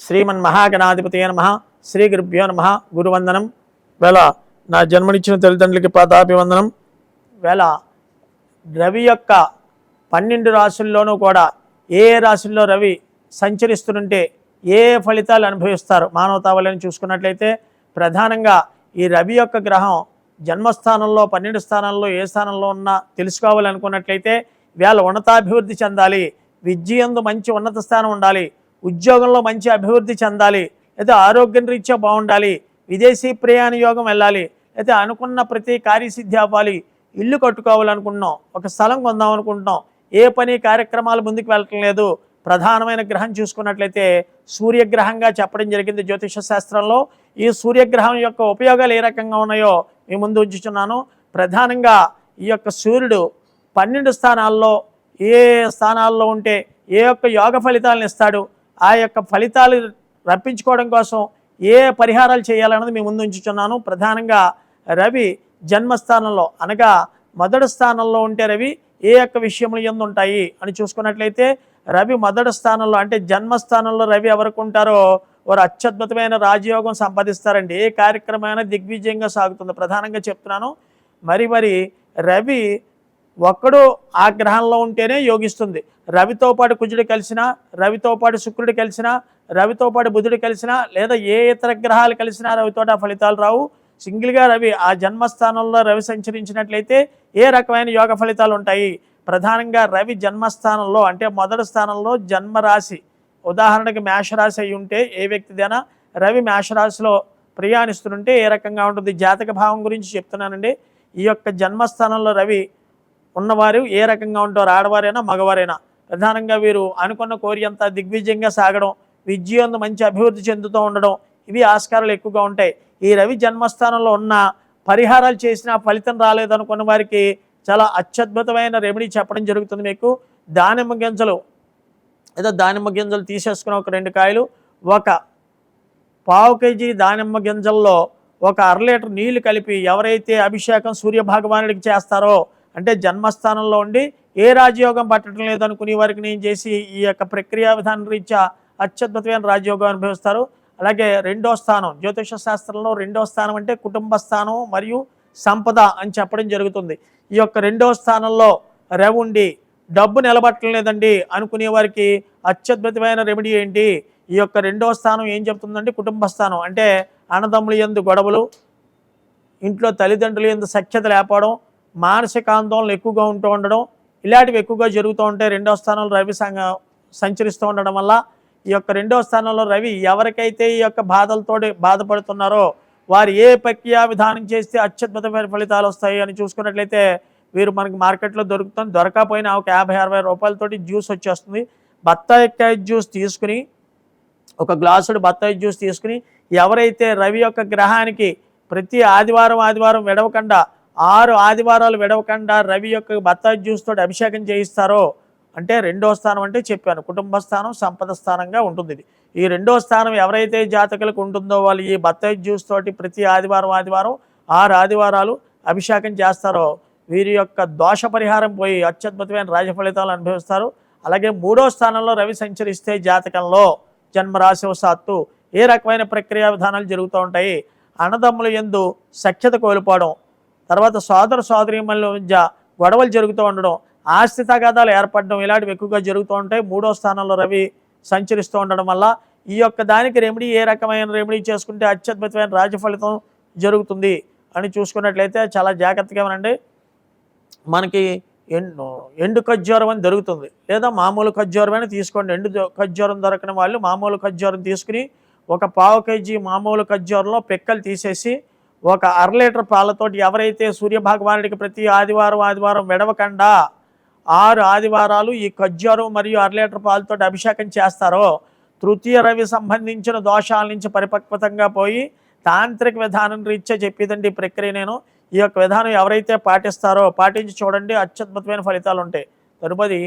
శ్రీమన్ మహాగణాధిపతి నమ. శ్రీ గురుభ్యో నమ. గురువందనం. వేళ నా జన్మనిచ్చిన తల్లిదండ్రులకి పాదాభివందనం. వేళ రవి యొక్క పన్నెండు రాశుల్లోనూ కూడా ఏ రాశుల్లో రవి సంచరిస్తుంటే ఏ ఏ ఫలితాలు అనుభవిస్తారు మానవతావళిని చూసుకున్నట్లయితే ప్రధానంగా ఈ రవి యొక్క గ్రహం జన్మస్థానంలో పన్నెండు స్థానాల్లో ఏ స్థానంలో ఉన్నా తెలుసుకోవాలనుకున్నట్లయితే వేళ ఉన్నతాభివృద్ధి చెందాలి. విద్యందు మంచి ఉన్నత స్థానం ఉండాలి. ఉద్యోగంలో మంచి అభివృద్ధి చెందాలి అయితే ఆరోగ్యం రీత్యా బాగుండాలి విదేశీ ప్రయాణ యోగం వెళ్ళాలి అయితే అనుకున్న ప్రతి కార్యసిద్ధి అవ్వాలి ఇల్లు కట్టుకోవాలనుకుంటున్నాం ఒక స్థలం కొందాం అనుకుంటున్నాం ఏ పని కార్యక్రమాలు ముందుకు వెళ్ళటం లేదు. ప్రధానమైన గ్రహం చూసుకున్నట్లయితే సూర్యగ్రహంగా చెప్పడం జరిగింది జ్యోతిష శాస్త్రంలో. ఈ సూర్యగ్రహం యొక్క ఉపయోగాలు ఏ రకంగా ఉన్నాయో మీ ముందు ఉంచుతున్నాను ప్రధానంగా ఈ యొక్క సూర్యుడు పన్నెండు స్థానాల్లో ఏ స్థానాల్లో ఉంటే ఏ యొక్క యోగ ఫలితాలను ఇస్తాడు ఆ యొక్క ఫలితాలు రప్పించుకోవడం కోసం ఏ పరిహారాలు చేయాలన్నది మేము ముందు ఉంచుతున్నాను ప్రధానంగా రవి జన్మస్థానంలో అనగా మొదటి స్థానంలో ఉంటే రవి ఏ యొక్క విషయములు ఎందు ఉంటాయి అని చూసుకున్నట్లయితే రవి మొదటి స్థానంలో అంటే జన్మస్థానంలో రవి ఎవరికి ఉంటారో వారు అత్యద్భుతమైన రాజయోగం సంపాదిస్తారండి. ఏ కార్యక్రమమైనా దిగ్విజయంగా సాగుతుంది. ప్రధానంగా చెప్తున్నాను. మరి మరి రవి ఒక్కడు ఆ గ్రహంలో ఉంటేనే యోగిస్తుంది. రవితో పాటు కుజుడు కలిసినా రవితో పాటు శుక్రుడు కలిసినా రవితో పాటు బుధుడు కలిసినా లేదా ఏ ఇతర గ్రహాలు కలిసినా రవితో ఆ ఫలితాలు రావు. సింగిల్గా రవి ఆ జన్మస్థానంలో రవి సంచరించినట్లయితే ఏ రకమైన యోగ ఫలితాలు ఉంటాయి? ప్రధానంగా రవి జన్మస్థానంలో అంటే మొదటి స్థానంలో జన్మరాశి. ఉదాహరణకి మేషరాశి అయి ఉంటే ఏ వ్యక్తిదైనా రవి మేషరాశిలో ప్రయాణిస్తుంటే ఏ రకంగా ఉంటుంది? జాతక భావం గురించి చెప్తున్నానండి. ఈ యొక్క జన్మస్థానంలో రవి ఉన్నవారు ఏ రకంగా ఉంటారు ఆడవారైనా మగవారైనా. ప్రధానంగా వీరు అనుకున్న కోరి అంతా దిగ్విజయంగా సాగడం విద్యందు మంచి అభివృద్ధి చెందుతూ ఉండడం ఇవి ఆస్కారాలు ఎక్కువగా ఉంటాయి. ఈ రవి జన్మస్థానంలో ఉన్న పరిహారాలు చేసినా ఫలితం రాలేదనుకున్న వారికి చాలా అత్యద్భుతమైన రెమెడీ చెప్పడం జరుగుతుంది మీకు. దానిమ్మ గింజలు ఏదో దానిమ్మ గింజలు తీసేసుకుని ఒక రెండు కాయలు ఒక పావు కేజీ దానిమ్మ గింజల్లో ఒక అర లీటర్ నీళ్ళు కలిపి ఎవరైతే అభిషేకం సూర్య భగవానుడికి చేస్తారో అంటే జన్మస్థానంలో ఉండి ఏ రాజయోగం పట్టడం లేదనుకునే వారికి నేను చేసి ఈ యొక్క ప్రక్రియ విధానం రీత్యా అత్యద్భుతమైన రాజయోగం అనుభవిస్తారు. అలాగే రెండో స్థానం జ్యోతిష శాస్త్రంలో రెండో స్థానం అంటే కుటుంబ స్థానం మరియు సంపద అని చెప్పడం జరుగుతుంది. ఈ యొక్క రెండో స్థానంలో రెవుండి డబ్బు నిలబట్టడం లేదండి అనుకునే వారికి అత్యద్భుతమైన రెమెడీ ఏంటి? ఈ యొక్క రెండో స్థానం ఏం చెప్తుందంటే కుటుంబ స్థానం అంటే అన్నదమ్ములు ఎందు గొడవలు ఇంట్లో తల్లిదండ్రులు ఎందు సఖ్యత లేకపోవడం మానసిక ఆందోళనలు ఎక్కువగా ఉంటూ ఉండడం ఇలాంటివి ఎక్కువగా జరుగుతూ ఉంటాయి రెండో స్థానంలో రవి సంఘ సంచరిస్తూ ఉండడం వల్ల ఈ యొక్క రెండో స్థానంలో రవి ఎవరికైతే ఈ యొక్క బాధలతో బాధపడుతున్నారో వారు ఏ ప్రక్రియ విధానం చేస్తే అత్యద్భుతమైన ఫలితాలు వస్తాయి అని చూసుకున్నట్లయితే వీరు మనకి మార్కెట్లో దొరుకుతుంది దొరకపోయినా ఒక యాభై అరవై రూపాయలతోటి జ్యూస్ వచ్చేస్తుంది. బత్తాయికాయ జ్యూస్ తీసుకుని ఒక గ్లాసుడు బత్తాయి జ్యూస్ తీసుకుని ఎవరైతే రవి యొక్క గ్రహానికి ప్రతి ఆదివారం ఆదివారం విడవకుండా ఆరు ఆదివారాలు విడవకుండా రవి యొక్క బత్తాయి జ్యూస్తో అభిషేకం చేయిస్తారో అంటే రెండో స్థానం అంటే చెప్పాను. కుటుంబ స్థానం సంపద స్థానంగా ఉంటుంది ఇది. ఈ రెండో స్థానం ఎవరైతే జాతకులకు ఉంటుందో వాళ్ళు ఈ బత్తాయి జ్యూస్ తోటి ప్రతి ఆదివారం ఆదివారం ఆరు ఆదివారాలు అభిషేకం చేస్తారో వీరి యొక్క దోష పరిహారం పోయి అత్యద్భుతమైన రాజఫలితాలు అనుభవిస్తారు. అలాగే మూడో స్థానంలో రవి సంచరిస్తే జాతకంలో జన్మరాశివశాత్తు ఏ రకమైన ప్రక్రియ విధానాలు జరుగుతూ ఉంటాయి? అన్నదమ్ముల ఎందు సఖ్యత కోల్పోవడం తర్వాత సోదర సోదరిమల మధ్య గొడవలు జరుగుతూ ఉండడం ఆస్తి తగాదాలు ఏర్పడడం ఇలాంటివి ఎక్కువగా జరుగుతూ ఉంటాయి. మూడో స్థానంలో రవి సంచరిస్తూ ఉండడం వల్ల ఈ యొక్క దానికి రెమెడీ ఏ రకమైన రెమెడీ చేసుకుంటే అత్యద్భుతమైన రాజ ఫలితం జరుగుతుంది అని చూసుకున్నట్లయితే చాలా జాగ్రత్తగా ఉండండి మనకి ఎండు ఎండు ఖర్జూరం అని దొరుకుతుంది. లేదా మామూలు ఖజ్జూరం అని తీసుకోండి. ఎండు ఖర్జూరం దొరకని వాళ్ళు మామూలు ఖర్జూరం తీసుకుని ఒక పావు కేజీ మామూలు ఖజ్జూరంలో పెక్కలు తీసేసి ఒక అర లీటర్ పాలతోటి ఎవరైతే సూర్య భగవానుడికి ప్రతి ఆదివారం ఆదివారం విడవకుండా ఆరు ఆదివారాలు ఈ ఖజ్జూరం మరియు అర లీటర్ పాలతోటి అభిషేకం చేస్తారో తృతీయ రవి సంబంధించిన దోషాల నుంచి పరిపక్వతంగా పోయి తాంత్రిక విధానం రీత్యా చెప్పేదండి ఈ ప్రక్రియ నేను. ఈ యొక్క విధానం ఎవరైతే పాటిస్తారో పాటించి చూడండి అత్యద్భుతమైన ఫలితాలు ఉంటాయి తదుపరి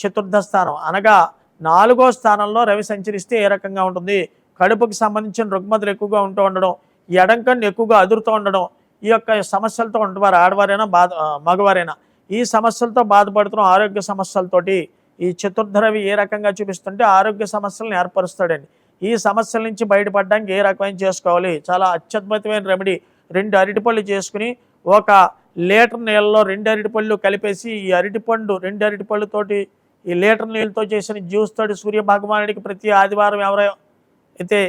చతుర్థ స్థానం. అనగా నాలుగో స్థానంలో రవి సంచరిస్తే ఏ రకంగా ఉంటుంది? కడుపుకి సంబంధించిన రుగ్మతలు ఎక్కువగా ఉంటూ ఉండడం ఎడంకన్ను ఎక్కువగా అదురుతూ ఉండడం ఈ యొక్క సమస్యలతో ఉండవారు ఆడవారైనా బాధ మగవారైనా ఈ సమస్యలతో బాధపడుతున్న ఆరోగ్య సమస్యలతోటి ఈ చతుర్ధరవి ఏ రకంగా చూపిస్తుంటే ఆరోగ్య సమస్యలను ఏర్పరుస్తాడండి. ఈ సమస్యల నుంచి బయటపడడానికి ఏ రకమైన చేసుకోవాలి? చాలా అత్యద్భుతమైన రెమెడీ. రెండు అరటిపళ్ళు చేసుకుని ఒక లీటర్ నీళ్ళలో రెండు అరటిపళ్ళు కలిపేసి ఈ అరటిపండు రెండు అరటిపళ్ళతోటి ఈ లీటర్ నీళ్ళతో చేసిన జ్యూస్ తోటి సూర్య భగవానుడికి ప్రతి ఆదివారం ఎవరైతే అయితే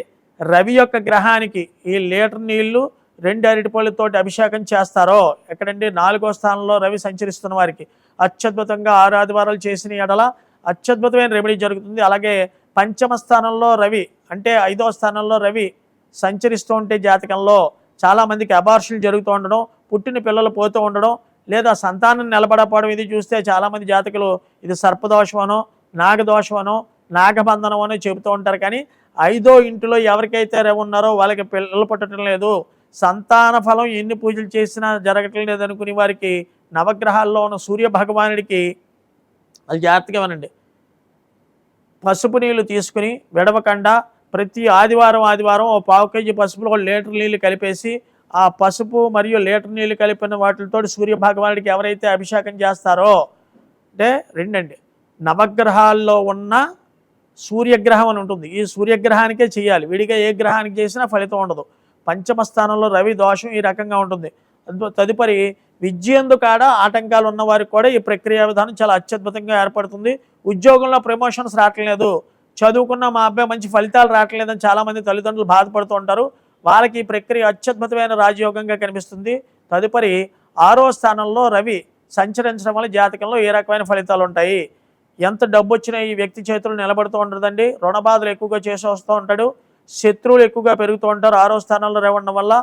రవి యొక్క గ్రహానికి ఈ లీటర్ నీళ్ళు రెండు అరటిపళ్ళతోటి అభిషేకం చేస్తారో? ఎక్కడండి? నాలుగో స్థానంలో రవి సంచరిస్తున్న వారికి. అత్యద్భుతంగా ఆరు ఆదివారాలు చేసిన ఎడల అత్యద్భుతమైన రెమెడీ జరుగుతుంది. అలాగే పంచమ స్థానంలో రవి అంటే ఐదో స్థానంలో రవి సంచరిస్తూ ఉంటే జాతకంలో చాలామందికి అబార్షన్లు జరుగుతూ ఉండడం పుట్టిన పిల్లలు పోతూ ఉండడం లేదా సంతానం నిలబడపోవడం ఇది చూస్తే చాలామంది జాతకులు ఇది సర్పదోషమనో నాగదోషమనో నాగబంధనం అని చెబుతూ ఉంటారు. కానీ ఐదో ఇంటిలో ఎవరికైతే ఉన్నారో వాళ్ళకి పిల్లలు పుట్టడం లేదు. సంతాన ఫలం ఎన్ని పూజలు చేసినా జరగటం లేదు అనుకునే వారికి నవగ్రహాల్లో ఉన్న సూర్య భగవానుడికి అది జాగ్రత్తగా వినండి. పసుపు నీళ్ళు తీసుకుని విడవకుండా ప్రతి ఆదివారం ఆదివారం ఓ పావు కేజీ పసుపులో ఒక లీటర్ నీళ్ళు కలిపేసి ఆ పసుపు మరియు లీటర్ నీళ్ళు కలిపిన వాటితో సూర్య భగవానుడికి ఎవరైతే అభిషేకం చేస్తారో అంటే రెండండి. నవగ్రహాల్లో ఉన్న సూర్యగ్రహం అని ఉంటుంది. ఈ సూర్యగ్రహానికే చేయాలి. విడిగా ఏ గ్రహానికి చేసినా ఫలితం ఉండదు. పంచమ స్థానంలో రవి దోషం ఈ రకంగా ఉంటుంది. తదుపరి విద్యందు కాడ ఆటంకాలు ఉన్న వారికి కూడా ఈ ప్రక్రియ విధానం చాలా అత్యద్భుతంగా ఏర్పడుతుంది. ఉద్యోగంలో ప్రమోషన్స్ రావట్లేదు. చదువుకున్న మా అబ్బాయి మంచి ఫలితాలు రావట్లేదని చాలామంది తల్లిదండ్రులు బాధపడుతూ ఉంటారు. వాళ్ళకి ఈ ప్రక్రియ అత్యద్భుతమైన రాజయోగంగా కనిపిస్తుంది. తదుపరి ఆరో స్థానంలో రవి సంచరించడం వల్ల జాతకంలో ఏ రకమైన ఫలితాలు ఉంటాయి? ఎంత డబ్బు వచ్చినా ఈ వ్యక్తి చేతులు నిలబడుతూ ఉండదండి. రుణ బాధలు ఎక్కువగా చేసి వస్తూ ఉంటాడు. శత్రువులు ఎక్కువగా పెరుగుతూ ఉంటారు. ఆరో స్థానంలో రేవడం వల్ల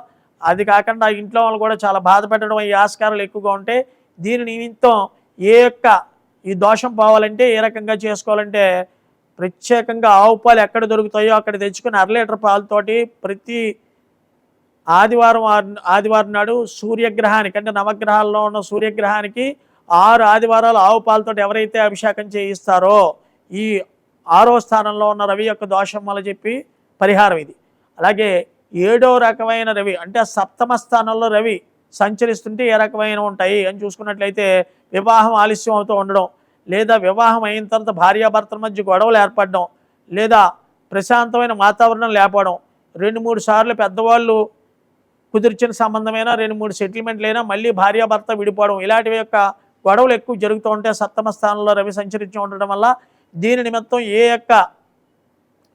అది కాకుండా ఇంట్లో వాళ్ళు కూడా చాలా బాధ పెట్టడం ఈ ఆస్కారాలు ఎక్కువగా ఉంటాయి దీని నిమిత్తం ఏ యొక్క ఈ దోషం పోవాలంటే ఏ రకంగా చేసుకోవాలంటే ప్రత్యేకంగా ఆవు పాలు ఎక్కడ దొరుకుతాయో అక్కడ తెచ్చుకుని అర లీటర్ పాలతోటి ప్రతి ఆదివారం ఆదివారం నాడు సూర్యగ్రహానికి అంటే నవగ్రహాల్లో ఉన్న సూర్యగ్రహానికి ఆరు ఆదివారాలు ఆవు పాలతో ఎవరైతే అభిషేకం చేయిస్తారో ఈ ఆరో స్థానంలో ఉన్న రవి యొక్క దోషం వల్ల చెప్పి పరిహారం ఇది. అలాగే ఏడో రకమైన రవి అంటే సప్తమ స్థానంలో రవి సంచరిస్తుంటే ఏ రకమైన ఉంటాయి అని చూసుకున్నట్లయితే వివాహం ఆలస్యం అవుతూ ఉండడం లేదా వివాహం అయిన తర్వాత భార్యాభర్తల మధ్య గొడవలు ఏర్పడడం లేదా ప్రశాంతమైన వాతావరణం లేపడం రెండు మూడు సార్లు పెద్దవాళ్ళు కుదిర్చిన సంబంధమైన రెండు మూడు సెటిల్మెంట్లైనా మళ్ళీ భార్యాభర్త విడిపోవడం ఇలాంటివి యొక్క గొడవలు ఎక్కువ జరుగుతూ ఉంటే సప్తమ స్థానంలో రవి సంచరించి ఉండడం వల్ల దీని నిమిత్తం ఏ యొక్క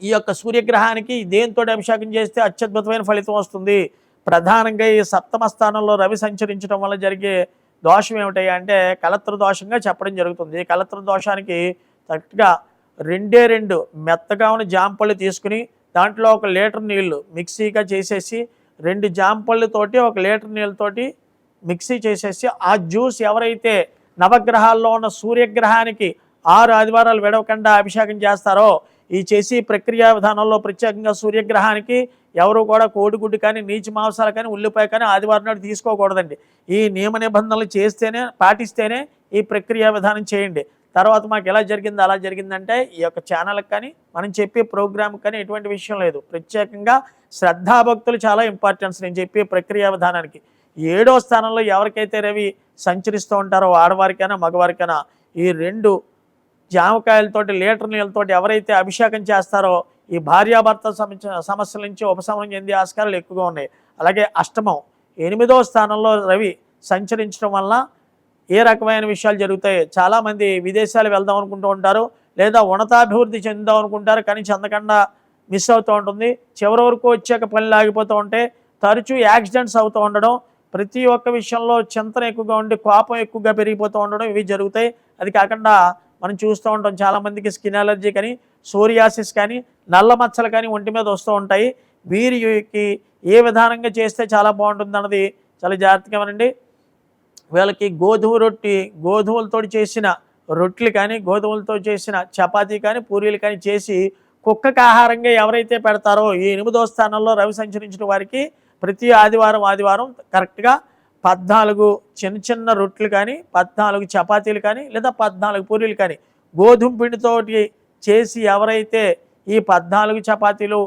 ఈ యొక్క సూర్యగ్రహానికి దేంతో అభిషేకం చేస్తే అత్యద్భుతమైన ఫలితం వస్తుంది? ప్రధానంగా ఈ సప్తమ స్థానంలో రవి సంచరించడం వల్ల జరిగే దోషం ఏమిటాయి అంటే కలత్ర దోషంగా చెప్పడం జరుగుతుంది. ఈ కలత్ర దోషానికి కరెక్ట్గా రెండే రెండు మెత్తగా ఉన్న జాంపళ్ళు తీసుకుని దాంట్లో ఒక లీటర్ నీళ్ళు మిక్సీగా చేసేసి రెండు జాంపళ్ళతోటి ఒక లీటర్ నీళ్ళతోటి మిక్సీ చేసేసి ఆ జ్యూస్ ఎవరైతే నవగ్రహాల్లో ఉన్న సూర్యగ్రహానికి ఆరు ఆదివారాలు విడవకుండా అభిషేకం చేస్తారో ఈ చేసి ప్రక్రియా విధానంలో ప్రత్యేకంగా సూర్యగ్రహానికి ఎవరు కూడా కోడిగుడ్డు కానీ నీచి మాంసాలు కానీ ఉల్లిపాయ కానీ ఆదివారం నాడు తీసుకోకూడదండి. ఈ నియమ నిబంధనలు చేస్తేనే పాటిస్తేనే ఈ ప్రక్రియ విధానం చేయండి. తర్వాత మాకు ఎలా జరిగింది అలా జరిగిందంటే ఈ యొక్క ఛానల్కి కానీ మనం చెప్పే ప్రోగ్రామ్ కానీ ఎటువంటి విషయం లేదు. ప్రత్యేకంగా శ్రద్ధాభక్తులు చాలా ఇంపార్టెన్స్ నేను చెప్పే ప్రక్రియ విధానానికి. ఏడో స్థానంలో ఎవరికైతే రవి సంచరిస్తూ ఉంటారో ఆడవారికైనా మగవారికైనా ఈ రెండు జామకాయలతోటి లీటర్ నీళ్ళతోటి ఎవరైతే అభిషేకం చేస్తారో ఈ భార్యాభర్త సమస్యల నుంచి ఉపశమనం చెందే ఆస్కారాలు ఎక్కువగా ఉన్నాయి. అలాగే అష్టమం ఎనిమిదో స్థానంలో రవి సంచరించడం వల్ల ఏ రకమైన విషయాలు జరుగుతాయి? చాలామంది విదేశాలు వెళ్దాం అనుకుంటూ ఉంటారు లేదా ఉన్నతాభివృద్ధి చెందుదాం అనుకుంటారు కానీ చెందకుండా మిస్ అవుతూ ఉంటుంది. చివరి వరకు వచ్చాక పనులు ఆగిపోతూ ఉంటే తరచూ యాక్సిడెంట్స్ అవుతూ ఉండడం ప్రతి ఒక్క విషయంలో చింతన ఎక్కువగా ఉండి కోపం ఎక్కువగా పెరిగిపోతూ ఉండడం ఇవి జరుగుతాయి. అది కాకుండా మనం చూస్తూ ఉంటాం చాలామందికి స్కిన్ అలర్జీ కానీ సోరియాసిస్ కానీ నల్ల మచ్చలు కానీ ఒంటి మీద వస్తూ ఉంటాయి. వీరికి ఏ విధానంగా చేస్తే చాలా బాగుంటుంది అన్నది చాలా జాగ్రత్తగా వినండి. వీళ్ళకి గోధుమ రొట్టి గోధుమలతో చేసిన రొట్టెలు కానీ గోధుమలతో చేసిన చపాతీ కానీ పూరీలు కానీ చేసి కుక్కకి ఆహారంగా ఎవరైతే పెడతారో ఈ ఎనిమిదో స్థానంలో రవి సంచరించిన వారికి ప్రతి ఆదివారం ఆదివారం కరెక్ట్గా పద్నాలుగు చిన్న చిన్న రొట్టెలు కానీ పద్నాలుగు చపాతీలు కానీ లేదా పద్నాలుగు పూరీలు కానీ గోధుమ పిండితోటి చేసి ఎవరైతే ఈ పద్నాలుగు చపాతీలు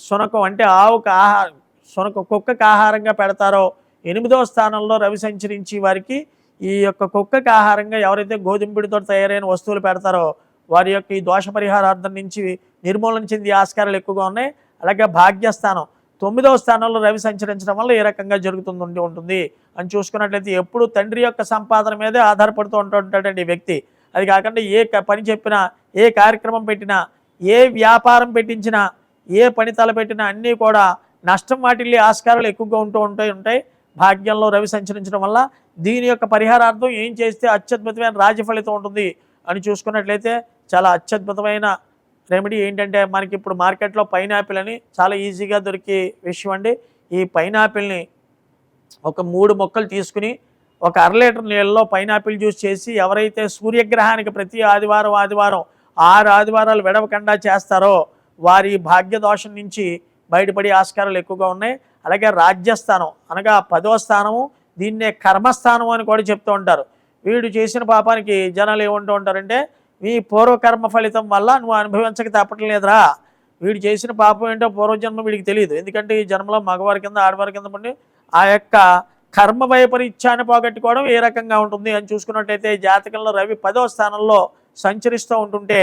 శునకం అంటే ఆవుకు ఆహారం సునక కుక్కకు ఆహారంగా పెడతారో ఎనిమిదవ స్థానంలో రవి సంచరించి వారికి ఈ యొక్క కుక్కకి ఆహారంగా ఎవరైతే గోధుమ పిండితో తయారైన వస్తువులు పెడతారో వారి యొక్క ఈ దోష పరిహారార్థం నుంచి నిర్మూలన చెంది ఆస్కారాలు ఎక్కువగా ఉన్నాయి. అలాగే భాగ్యస్థానం తొమ్మిదవ స్థానంలో రవి సంచరించడం వల్ల ఏ రకంగా జరుగుతుంది ఉంటుంది? అని చూసుకున్నట్లయితే ఎప్పుడు తండ్రి యొక్క సంపాదన మీదే ఆధారపడుతూ ఉంటుంటాడండి ఈ వ్యక్తి. అది కాకుండా ఏ క- పని చెప్పినా ఏ కార్యక్రమం పెట్టినా ఏ వ్యాపారం పెట్టించినా ఏ పని తలపెట్టినా అన్నీ కూడా నష్టం వాటిల్లి ఆస్కారాలు ఎక్కువగా ఉంటూ ఉంటాయి ఉంటాయి. భాగ్యంలో రవి సంచరించడం వల్ల దీని యొక్క పరిహారార్థం ఏం చేస్తే అత్యద్భుతమైన రాజఫలితం ఉంటుంది అని చూసుకున్నట్లయితే చాలా అత్యద్భుతమైన రెమెడీ ఏంటంటే మనకి ఇప్పుడు మార్కెట్లో పైనాపిల్ అని చాలా ఈజీగా దొరికే విషయం అండి. ఈ పైనాపిల్ని ఒక మూడు మొక్కలు తీసుకుని ఒక అర లీటర్ నీళ్ళలో పైనాపిల్ జ్యూస్ చేసి ఎవరైతే సూర్యగ్రహానికి ప్రతి ఆదివారం ఆదివారం ఆరు ఆదివారాలు విడవకుండా చేస్తారో వారి భాగ్య దోషం నుంచి బయటపడే ఆస్కారాలు ఎక్కువగా ఉన్నాయి. అలాగే రాజ్యస్థానం అనగా పదో స్థానము దీన్నే కర్మస్థానం అని కూడా చెప్తూ ఉంటారు. వీడు చేసిన పాపానికి జనాలు ఏమంటూ ఉంటారంటే మీ పూర్వకర్మ ఫలితం వల్ల నువ్వు అనుభవించక తప్పటం లేదురా వీడు చేసిన పాపం ఏంటో పూర్వజన్మ వీడికి తెలియదు. ఎందుకంటే ఈ జన్మలో మగవారి కింద ఆడవారి కింద ఉండి ఆ యొక్క కర్మ వైపరీత్యాన్ని పోగొట్టుకోవడం ఏ రకంగా ఉంటుంది అని చూసుకున్నట్టయితే జాతకంలో రవి పదో స్థానంలో సంచరిస్తూ ఉంటుంటే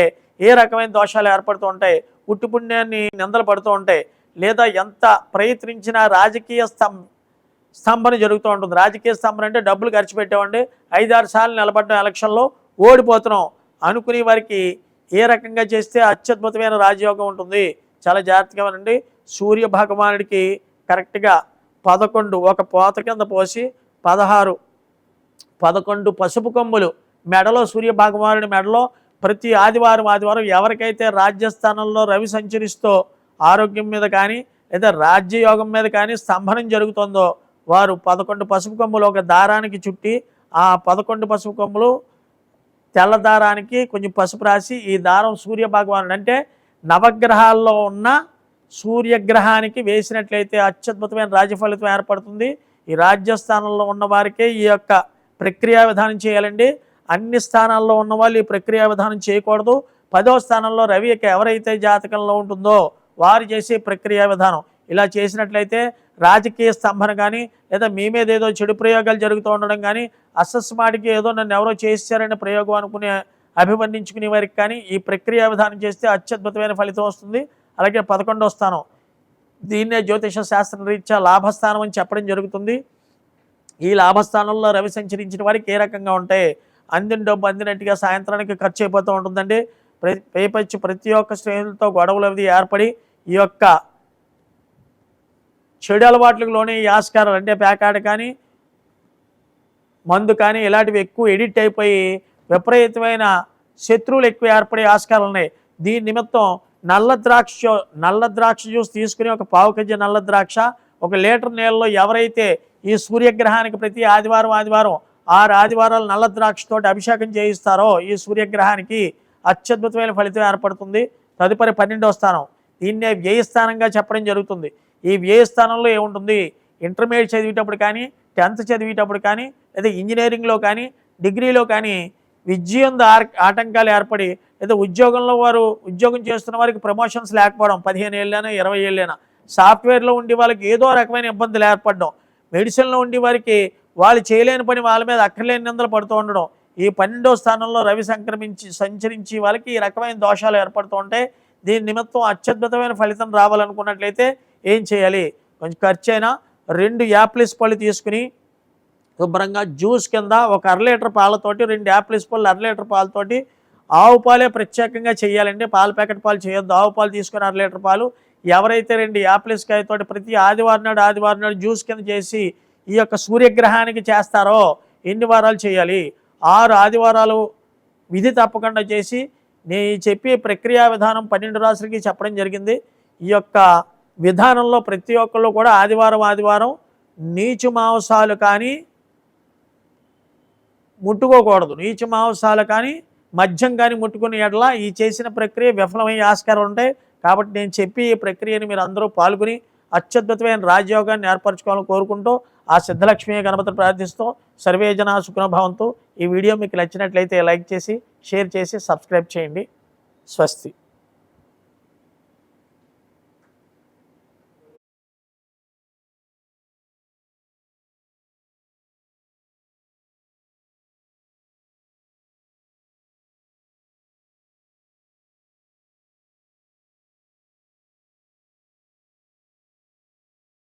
ఏ రకమైన దోషాలు ఏర్పడుతూ ఉంటాయి? పుట్టి పుణ్యాన్ని నిందలు పడుతూ ఉంటాయి. లేదా ఎంత ప్రయత్నించినా రాజకీయ స్తం స్తంభన జరుగుతూ ఉంటుంది. రాజకీయ స్తంభన అంటే డబ్బులు ఖర్చు పెట్టామండి ఐదారు సార్లు నిలబడ్డం ఎలక్షన్లో ఓడిపోతున్నాం. అనుకునే వారికి ఏ రకంగా చేస్తే అత్యద్భుతమైన రాజయోగం ఉంటుంది. చాలా జాగ్రత్తగా వినండి. సూర్య భగవానుడికి కరెక్ట్గా పదకొండు ఒక పోత కింద పోసి పదహారు పదకొండు పసుపు కొమ్ములు మెడలో సూర్య భగవానుడి మెడలో ప్రతి ఆదివారం ఆదివారం ఎవరికైతే రాజ్యస్థానంలో రవి సంచరిస్తో ఆరోగ్యం మీద కానీ లేదా రాజ్యయోగం మీద కానీ స్తంభనం జరుగుతుందో వారు పదకొండు పసుపు కొమ్ములు ఒక దారానికి చుట్టి ఆ పదకొండు పసుపు కొమ్ములు తెల్ల దారానికి కొంచెం పసుపు రాసి ఈ దారం సూర్య భగవానుడు అంటే నవగ్రహాల్లో ఉన్న సూర్యగ్రహానికి వేసినట్లయితే అత్యద్భుతమైన రాజఫలితం ఏర్పడుతుంది. ఈ రాజ్యస్థానంలో ఉన్న వారికే ఈ యొక్క ప్రక్రియా విధానం చేయాలండి. అన్ని స్థానాల్లో ఉన్న వాళ్ళు ఈ ప్రక్రియా విధానం చేయకూడదు. పదో స్థానంలో రవి ఎవరైతే జాతకంలో ఉంటుందో వారు చేసే ప్రక్రియా విధానం. ఇలా చేసినట్లయితే రాజకీయ స్తంభన కానీ లేదా మీ మీద ఏదో చెడు ప్రయోగాలు జరుగుతూ ఉండడం కానీ అసస్మాటికి ఏదో నన్ను ఎవరో చేశారనే ప్రయోగం అనుకునే అభివర్ణించుకునే వారికి కానీ ఈ ప్రక్రియ విధానం చేస్తే అత్యద్భుతమైన ఫలితం వస్తుంది. అలాగే పదకొండో స్థానం దీన్నే జ్యోతిష శాస్త్రం రీత్యా లాభస్థానం అని చెప్పడం జరుగుతుంది. ఈ లాభస్థానంలో రవి సంచరించిన వారికి ఏ రకంగా ఉంటాయి? అందిన డబ్బు అందినట్టుగా సాయంత్రానికి ఖర్చు అయిపోతూ ఉంటుందండి. ప్రతి పైపచ్చి ప్రతి ఒక్క స్నేహితులతో గొడవలు అవి ఏర్పడి ఈ యొక్క చెడు అలవాట్లకు లోనే ఈ ఆస్కారాలు అంటే ప్యాకాడ కానీ మందు కానీ ఇలాంటివి ఎక్కువ ఎడిట్ అయిపోయి విపరీతమైన శత్రువులు ఎక్కువ ఏర్పడే ఆస్కారాలు ఉన్నాయి. దీని నిమిత్తం నల్ల ద్రాక్ష నల్ల ద్రాక్ష జ్యూస్ తీసుకుని ఒక పావు కేజీ నల్ల ద్రాక్ష ఒక లీటర్ నీళ్ళలో ఎవరైతే ఈ సూర్యగ్రహానికి ప్రతి ఆదివారం ఆదివారం ఆరు ఆదివారాలు నల్ల ద్రాక్షతో అభిషేకం చేయిస్తారో ఈ సూర్యగ్రహానికి అత్యద్భుతమైన ఫలితం ఏర్పడుతుంది. తదుపరి పన్నెండవ స్థానం. దీన్నే వ్యయస్థానంగా చెప్పడం జరుగుతుంది. ఈ వ్యయ స్థానంలో ఏముంటుంది? ఇంటర్మీడియట్ చదివేటప్పుడు కానీ టెన్త్ చదివేటప్పుడు కానీ లేదా ఇంజనీరింగ్లో కానీ డిగ్రీలో కానీ విజయం ఆటంకాలు ఏర్పడి లేదా ఉద్యోగంలో వారు ఉద్యోగం చేస్తున్న వారికి ప్రమోషన్స్ లేకపోవడం పదిహేను ఏళ్ళైనా ఇరవై ఏళ్ళైనా సాఫ్ట్వేర్లో ఉండే వాళ్ళకి ఏదో రకమైన ఇబ్బందులు ఏర్పడడం మెడిసిన్లో ఉండే వారికి వాళ్ళు చేయలేని పని వాళ్ళ మీద అక్కర్లేని నిందలు పడుతూ ఉండడం ఈ పన్నెండో స్థానంలో రవి సంక్రమించి సంచరించి వాళ్ళకి ఈ రకమైన దోషాలు ఏర్పడుతూ ఉంటాయి దీని నిమిత్తం అత్యద్భుతమైన ఫలితం రావాలనుకున్నట్లయితే ఏం చేయాలి? కొంచెం ఖర్చు అయినా రెండు యాప్లిస్ పళ్ళు తీసుకుని శుభ్రంగా జ్యూస్ కింద ఒక అర లీటర్ పాలతోటి రెండు యాప్లిస్ పళ్ళు అర లీటర్ పాలతోటి ఆవు పాలే ప్రత్యేకంగా చేయాలండి. పాల ప్యాకెట్ పాలు చేయొద్దు. ఆవు పాలు తీసుకొని అర లీటర్ పాలు ఎవరైతే రెండు యాప్లిస్కాయతోటి ప్రతి ఆదివారం నాడు ఆదివారం నాడు జ్యూస్ కింద చేసి ఈ యొక్క సూర్యగ్రహానికి చేస్తారో ఎన్ని వారాలు చేయాలి? ఆరు ఆదివారాలు విధి తప్పకుండా చేసి నేను చెప్పే ప్రక్రియా విధానం పన్నెండు రాసులకి చెప్పడం జరిగింది. ఈ యొక్క విధానంలో ప్రతి ఒక్కళ్ళు కూడా ఆదివారం ఆదివారం నీచు మాంసాలు కానీ ముట్టుకోకూడదు. నీచు మాంసాలు కానీ మద్యం కానీ ముట్టుకునే ఎడల ఈ చేసిన ప్రక్రియ విఫలమయ్యే ఆస్కారం ఉంటాయి. కాబట్టి నేను చెప్పి ఈ ప్రక్రియని మీరు అందరూ పాల్గొని అత్యద్భుతమైన రాజయోగాన్ని ఏర్పరచుకోవాలని కోరుకుంటూ ఆ సిద్ధలక్ష్మి గణపతి ప్రార్థిస్తూ సర్వే జన సుఖనభావంతో ఈ వీడియో మీకు నచ్చినట్లయితే లైక్ చేసి షేర్ చేసి సబ్స్క్రైబ్ చేయండి. స్వస్తి.